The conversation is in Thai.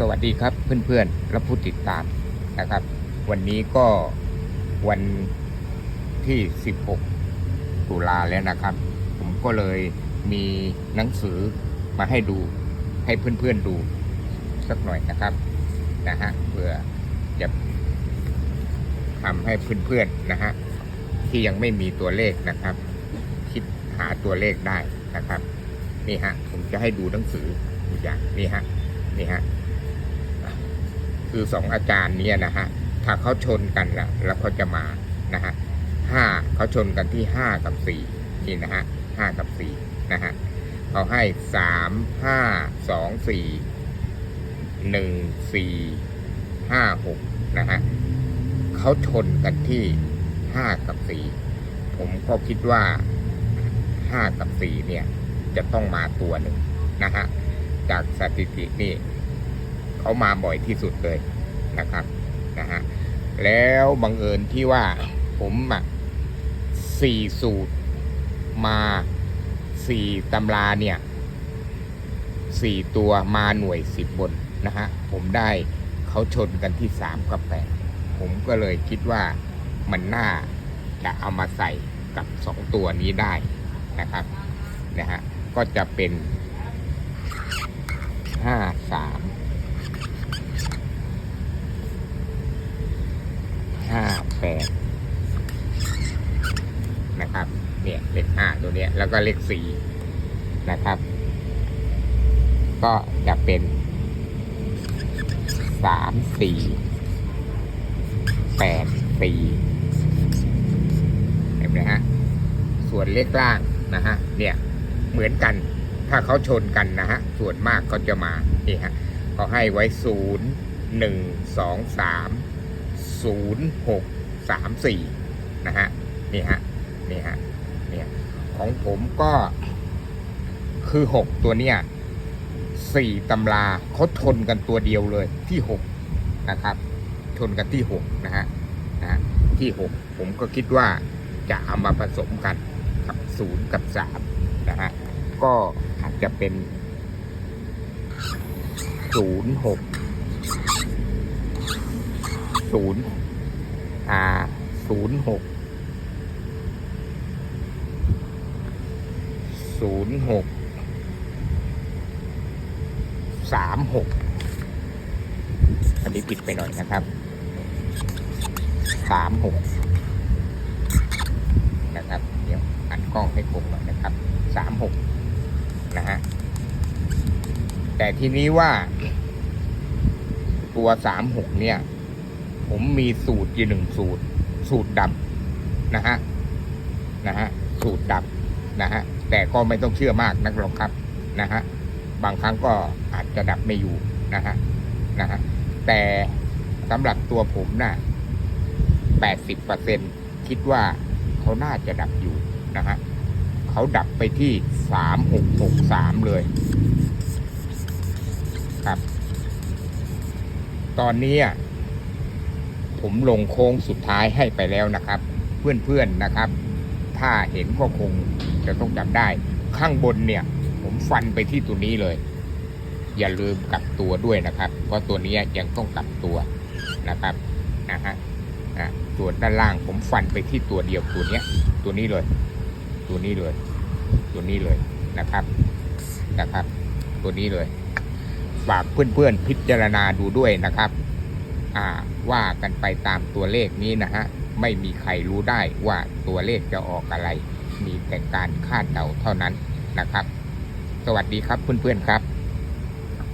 สวัสดีครับเพื่อนๆและผู้ติดตามนะครับ วันนี้ก็วันที่ 16 ตุลาแล้วนะครับ ผมก็เลยมีหนังสือมาให้ดูให้เพื่อนๆดูสักหน่อยนะครับนะฮะเพื่อจะทำให้เพื่อนๆนะฮะที่ยังไม่มีตัวเลขนะครับ คิดหาตัวเลขได้นะครับนี่ฮะผมจะให้ดูหนังสืออย่างนี่ฮะนี่ฮะ คือสองอาจารย์เนี้นะฮะถ้าเขาชนกันนะแล้วเขาจะมานะฮะห้าเขาชนกันที่ห้ากับสี่นี่นะฮะห้ากับสี่นะฮะเขาให้สามห้าสองสี่หนึ่งสี่ห้าหกนะฮะเขาชนกันที่ห้ากับสี่ผมก็คิดว่าห้ากับสี่เนี่ยจะต้องมาตัวหนึ่งนะฮะจากสถิตินี่ เขามาบ่อยที่สุดเลยนะครับนะฮะแล้วบังเอิญที่ว่าผมอะสี่สูตรมาสี่ตำราเนี่ยสี่ตัวมาหน่วยสิบบนนะฮะผมได้เขาชนกันที่สามกับแปดผมก็เลยคิดว่ามันน่าจะเอามาใส่กับสองตัวนี้ได้นะครับนะฮะก็จะเป็นห้าสาม ห้าแปดนะครับเนี่ยเลขห้าตัวเนี้ยแล้วก็เลขสี่นะครับ ก็จะเป็นสามสี่แปดสี่เห็นไหมฮะส่วนเลขล่างนะฮะเนี่ยเหมือนกันถ้าเขาชนกันนะฮะส่วนมากเขาจะมานี่ฮะเขาให้ไว้ศูนย์หนึ่งสองสาม ศูนย์หกสามสี่นะฮะ นี่ฮะ นี่ฮะ เนี่ย ของผมก็คือหกตัวเนี้ยสี่ตำราเขาชนกันตัวเดียวเลยที่หกนะครับ ชนกันที่หกนะฮะ นะที่หกผมก็คิดว่าจะเอามาผสมกันกับศูนย์กับสามนะฮะ ก็อาจจะเป็นศูนย์หก ศูนย์อ่าศูนย์หกศูนย์หกสามหกอันนี้ผิดไปหน่อยนะครับสามหกนะครับ เดี๋ยวอันกล้องให้คมหน่อยนะครับสามหกนะฮะแต่ทีนี้ว่า ตัวสามหกเนี่ย ผมมีสูตรอยู่หนึ่งสูตร สูตรดับนะฮะนะฮะสูตรดับนะฮะแต่ก็ไม่ต้องเชื่อมากนักหรอกครับนะฮะบางครั้งก็อาจจะดับไม่อยู่นะฮะนะฮะแต่สำหรับตัวผมนะ่ะแปดสิบเปอร์เซ็นคิดว่าเขาน่าจะดับอยู่นะฮะเขาดับไปที่สามหกหกสามเลยครับ ตอนนี้อะ ผมลงโค้งสุดท้ายให้ไปแล้วนะครับ เพื่อนๆนะครับ ถ้าเห็นก็คงจะต้องจำได้ ข้างบนเนี่ย ผมฟันไปที่ตัวนี้เลย อย่าลืมกลับตัวด้วยนะครับ เพราะตัวนี้ยังต้องกลับตัวนะครับนะฮะอะส่วนด้านล่างผมฟันไปที่ตัวเดียวตัวนี้ตัวนี้เลย ตัวนี้เลย ตัวนี้เลยนะครับนะครับ ตัวนี้เลยฝากเพื่อนๆพิจารณาดูด้วยนะครับ ว่ากันไปตามตัวเลขนี้นะฮะ ไม่มีใครรู้ได้ว่าตัวเลขจะออกอะไร มีแต่การคาดเดาเท่านั้นนะครับ สวัสดีครับเพื่อนๆครับ